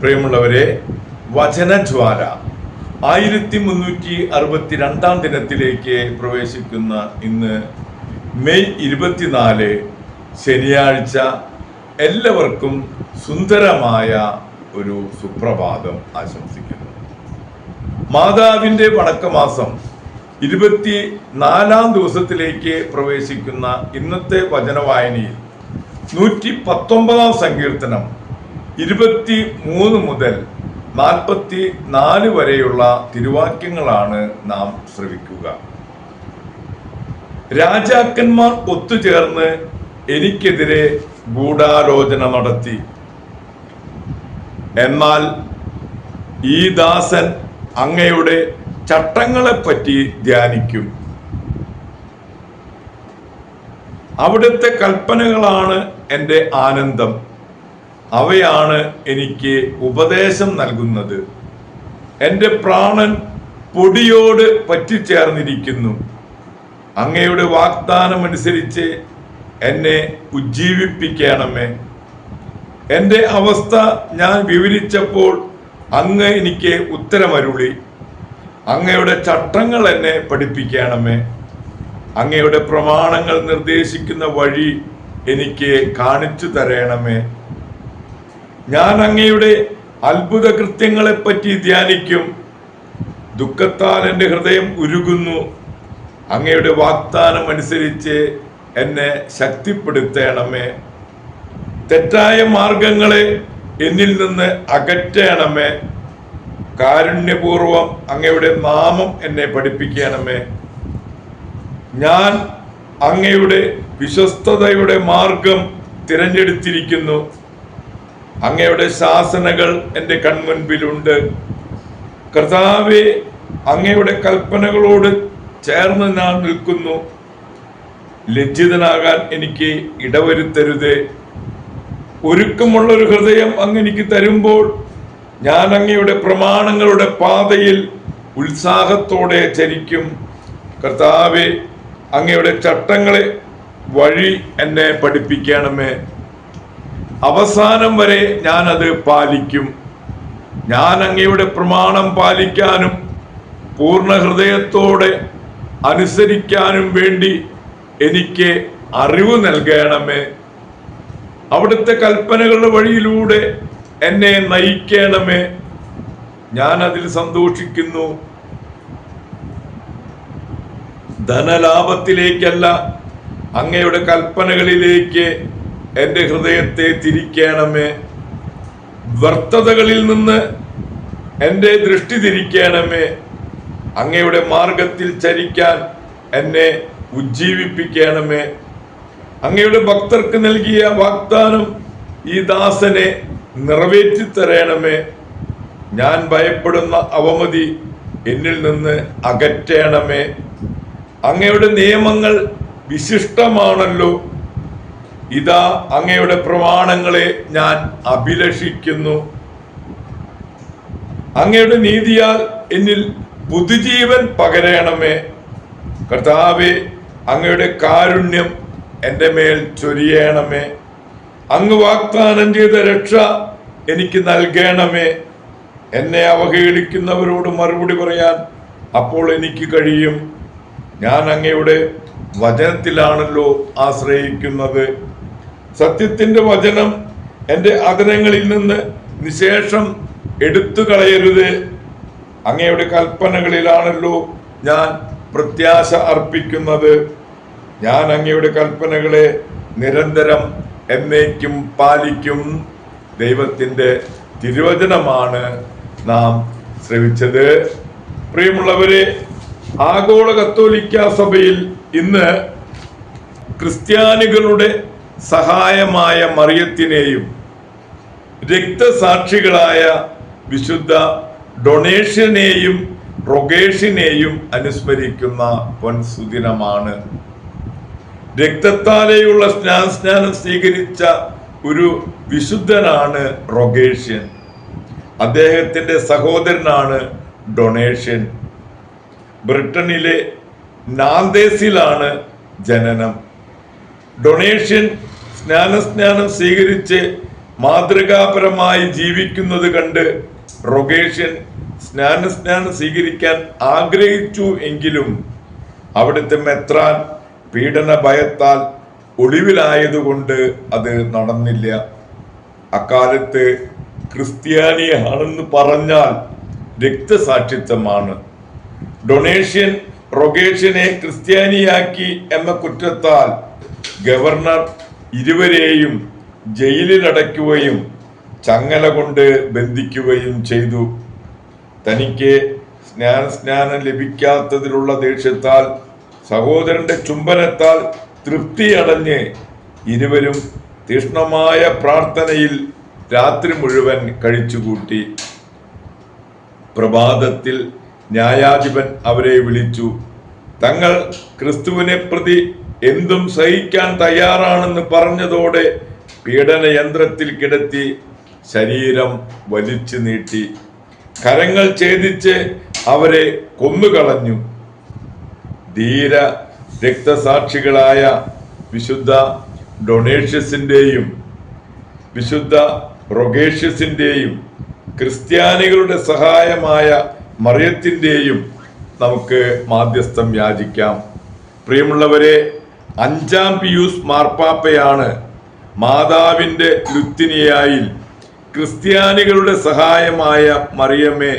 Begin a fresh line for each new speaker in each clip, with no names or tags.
പ്രിയമുള്ളവരെ വചനജ്വാല ആയിരത്തി മുന്നൂറ്റി അറുപത്തി രണ്ടാം ദിനത്തിലേക്ക് പ്രവേശിക്കുന്ന ഇന്ന് മെയ് ഇരുപത്തിനാല് ശനിയാഴ്ച എല്ലാവർക്കും സുന്ദരമായ ഒരു സുപ്രഭാതം ആശംസിക്കുന്നു. മാതാവിന്റെ വടക്കമാസം ഇരുപത്തി നാലാം ദിവസത്തിലേക്ക് പ്രവേശിക്കുന്ന ഇന്നത്തെ വചനവായനയിൽ നൂറ്റി പത്തൊമ്പതാം സങ്കീർത്തനം ഇരുപത്തി മൂന്ന് മുതൽ നാൽപ്പത്തി നാല് വരെയുള്ള തിരുവാക്യങ്ങളാണ് നാം ശ്രവിക്കുക. രാജാക്കന്മാർ ഒത്തുചേർന്ന് എനിക്കെതിരെ ഗൂഢാലോചന നടത്തി. എന്നാൽ ഈ ദാസൻ അങ്ങയുടെ ചട്ടങ്ങളെപ്പറ്റി ധ്യാനിക്കും. അവിടുത്തെ കൽപ്പനകളാണ് എന്റെ ആനന്ദം. അവയാണ് എനിക്ക് ഉപദേശം നൽകുന്നത്. എന്റെ പ്രാണൻ പൊടിയോട് പറ്റിച്ചേർന്നിരിക്കുന്നു. അങ്ങയുടെ വാഗ്ദാനം അനുസരിച്ച് എന്നെ ഉജ്ജീവിപ്പിക്കണമേ. എന്റെ അവസ്ഥ ഞാൻ വിവരിച്ചപ്പോൾ അങ്ങ് എനിക്ക് ഉത്തരമരുളി. അങ്ങയുടെ ചട്ടങ്ങൾ എന്നെ പഠിപ്പിക്കണമേ. അങ്ങയുടെ പ്രമാണങ്ങൾ നിർദ്ദേശിക്കുന്ന വഴി എനിക്ക് കാണിച്ചു തരണമേ. ഞാൻ അങ്ങയുടെ അത്ഭുത കൃത്യങ്ങളെപ്പറ്റി ധ്യാനിക്കും. ദുഃഖത്താൽ എന്റെ ഹൃദയം ഉരുകുന്നു. അങ്ങയുടെ വാഗ്ദാനം അനുസരിച്ച് എന്നെ ശക്തിപ്പെടുത്തേണമേ. തെറ്റായ മാർഗങ്ങളെ എന്നിൽ നിന്ന് അകറ്റണമേ. കാരുണ്യപൂർവം അങ്ങയുടെ നാമം എന്നെ പഠിപ്പിക്കണമേ. ഞാൻ അങ്ങയുടെ വിശ്വസ്തതയുടെ മാർഗം തിരഞ്ഞെടുത്തിരിക്കുന്നു. അങ്ങയുടെ ശാസനകൾ എന്റെ കൺമുൻപിലുണ്ട്. കർത്താവെ അങ്ങയുടെ കൽപ്പനകളോട് ചേർന്ന് ഞാൻ നിൽക്കുന്നു. ലജ്ജിതനാകാൻ എനിക്ക് ഇടവരുത്തരുതേ. ഒരുക്കമുള്ളൊരു ഹൃദയം അങ്ങ് എനിക്ക് തരുമ്പോൾ ഞാൻ അങ്ങയുടെ പ്രമാണങ്ങളുടെ പാതയിൽ ഉത്സാഹത്തോടെ ചരിക്കും. കർത്താവെ അങ്ങയുടെ ചട്ടങ്ങളെ വഴി എന്നെ പഠിപ്പിക്കണമേ. അവസാനം വരെ ഞാൻ അത് പാലിക്കും. ഞാൻ അങ്ങയുടെ പ്രമാണം പാലിക്കാനും പൂർണ ഹൃദയത്തോടെ അനുസരിക്കാനും വേണ്ടി എനിക്ക് അറിവ് നൽകണമേ. അവിടുത്തെ കൽപ്പനകളുടെ വഴിയിലൂടെ എന്നെ നയിക്കണമേ. ഞാൻ അതിൽ സന്തോഷിക്കുന്നു. ധനലാഭത്തിലേക്കല്ല അങ്ങയുടെ കൽപ്പനകളിലേക്ക് എന്റെ ഹൃദയത്തെ തിരിക്കണമേ. വ്യർത്ഥതകളിൽ നിന്ന് എന്റെ ദൃഷ്ടി തിരിക്കണമേ. അങ്ങയുടെ മാർഗത്തിൽ ചരിക്കാൻ എന്നെ ഉജ്ജീവിപ്പിക്കണമേ. അങ്ങയുടെ ഭക്തർക്ക് നൽകിയ വാഗ്ദാനം ഈ ദാസനെ നിറവേറ്റി തരണമേ ഞാൻ ഭയപ്പെടുന്ന അവമതി എന്നിൽ നിന്ന് അകറ്റണമേ. അങ്ങയുടെ നിയമങ്ങൾ വിശിഷ്ടമാണല്ലോ. ഇതാ അങ്ങയുടെ പ്രമാണങ്ങളെ ഞാൻ അഭിലഷിക്കുന്നു. അങ്ങയുടെ നീതിയാൽ എന്നിൽ പുതുജീവൻ പകരണമേ. കർത്താവെ അങ്ങയുടെ കാരുണ്യം എന്റെ മേൽ ചൊരിയണമേ. അങ്ങ് വാഗ്ദാനം ചെയ്ത രക്ഷ എനിക്ക് നൽകണമേ. എന്നെ അവഹേളിക്കുന്നവരോട് മറുപടി പറയാൻ അപ്പോൾ എനിക്ക് കഴിയും. ഞാൻ അങ്ങയുടെ വചനത്തിലാണല്ലോ ആശ്രയിക്കുന്നത്. സത്യത്തിന്റെ വചനം എന്റെ അതിരങ്ങളിൽ നിന്ന് നിശേഷം എടുത്തു കളയരുത്. അങ്ങയുടെ കൽപ്പനകളിലാണല്ലോ ഞാൻ പ്രത്യാശ അർപ്പിക്കുന്നത്. ഞാൻ അങ്ങയുടെ കൽപ്പനകളെ നിരന്തരം എന്നേക്കും പാലിക്കും. ദൈവത്തിന്റെ തിരുവചനമാണ് നാം ശ്രവിച്ചത്. പ്രിയമുള്ളവരെ ആഗോള കത്തോലിക്ക സഭയിൽ ഇന്ന് ക്രിസ്ത്യാനികളുടെ സഹായമായ മറിയത്തിനെയും രക്തസാക്ഷികളായ വിശുദ്ധ ഡൊണേഷനെയും റൊഗേഷിനെയും അനുസ്മരിക്കുന്ന പൊൻസുദിനമാണ് രക്തത്താലെയുള്ള സ്നാനം സ്വീകരിച്ച ഒരു വിശുദ്ധനാണ് റൊഗേഷ്യൻ അദ്ദേഹത്തിന്റെ സഹോദരനാണ് ഡൊണേഷ്യൻ. ബ്രിട്ടനിലെ നാന്തേസിലാണ് ജനനം. ഡൊണേഷ്യൻ സ്നാനസ്നാനം സ്വീകരിച്ച് മാതൃകാപരമായി ജീവിക്കുന്നത് കണ്ട് റൊഗേഷ്യൻ സ്നാനസ്നാനം സ്വീകരിക്കാൻ ആഗ്രഹിച്ചു എങ്കിലും അവിടുത്തെ മെത്രാൻ പീഡന ഭയത്താൽ ഒളിവിലായതുകൊണ്ട് അത് നടന്നില്ല. അക്കാലത്ത് ക്രിസ്ത്യാനിയാണെന്ന് പറഞ്ഞാൽ രക്തസാക്ഷിത്വമാണ്. ഡൊണേഷ്യൻ റൊഗേഷ്യനെ ക്രിസ്ത്യാനിയാക്കി എന്ന കുറ്റത്താൽ ഗവർണർ ഇരുവരെയും ജയിലിലടയ്ക്കുകയും ചങ്ങല കൊണ്ട് ബന്ധിക്കുകയും ചെയ്തു. തനിക്ക് സ്നാന സ്നാനം ലഭിക്കാത്തതിലുള്ള ദേഷ്യത്താൽ സഹോദരന്റെ ചുംബനത്താൽ തൃപ്തിയടഞ്ഞ് ഇരുവരും തീഷ്ണമായ പ്രാർത്ഥനയിൽ രാത്രി മുഴുവൻ കഴിച്ചുകൂട്ടി. പ്രഭാതത്തിൽ ന്യായാധിപൻ അവരെ വിളിച്ചു. തങ്ങൾ ക്രിസ്തുവിനെ പ്രതി എന്തും സഹിക്കാൻ തയ്യാറാണെന്ന് പറഞ്ഞതോടെ പീഡന യന്ത്രത്തിൽ കിടത്തി ശരീരം വലിച്ചു നീട്ടി. കരങ്ങൾ ഛേദിച്ച് അവരെ കൊന്നുകളഞ്ഞു. ധീര രക്തസാക്ഷികളായ വിശുദ്ധ ഡൊണേഷ്യസിന്റെയും വിശുദ്ധ റൊഗേഷ്യസിന്റെയും ക്രിസ്ത്യാനികളുടെ സഹായമായ മറിയത്തിന്റെയും നമുക്ക് മാധ്യസ്ഥം യാചിക്കാം. പ്രിയമുള്ളവരെ അഞ്ചാം പിയൂസ് മാർപ്പാപ്പയാണ് മാതാവിന്റെ ലുത്തിനിയായിൽ ക്രിസ്ത്യാനികളുടെ സഹായമായ മറിയമ്മേ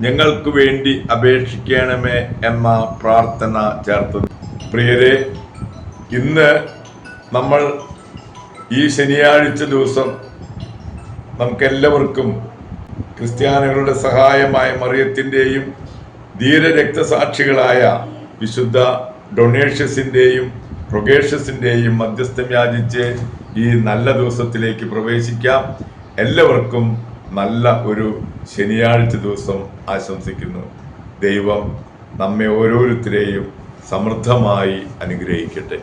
ഞങ്ങൾക്ക് വേണ്ടി അപേക്ഷിക്കണമേ എന്ന പ്രാർത്ഥന ചേർത്തത് പ്രിയരെ ഇന്ന് നമ്മൾ ഈ ശനിയാഴ്ച ദിവസം നമുക്കെല്ലാവർക്കും ക്രിസ്ത്യാനികളുടെ സഹായമായ മറിയത്തിന്റെയും ധീരരക്തസാക്ഷികളായ വിശുദ്ധ ഡൊണേഷ്യസിന്റെയും പ്രൊഗേഷ്യസിന്റെയും മധ്യസ്ഥം യാചിച്ച് ഈ നല്ല ദിവസത്തിലേക്ക് പ്രവേശിക്കാം. എല്ലാവർക്കും നല്ല ഒരു ശനിയാഴ്ച ദിവസം ആശംസിക്കുന്നു. ദൈവം നമ്മെ ഓരോരുത്തരെയും സമൃദ്ധമായി അനുഗ്രഹിക്കട്ടെ.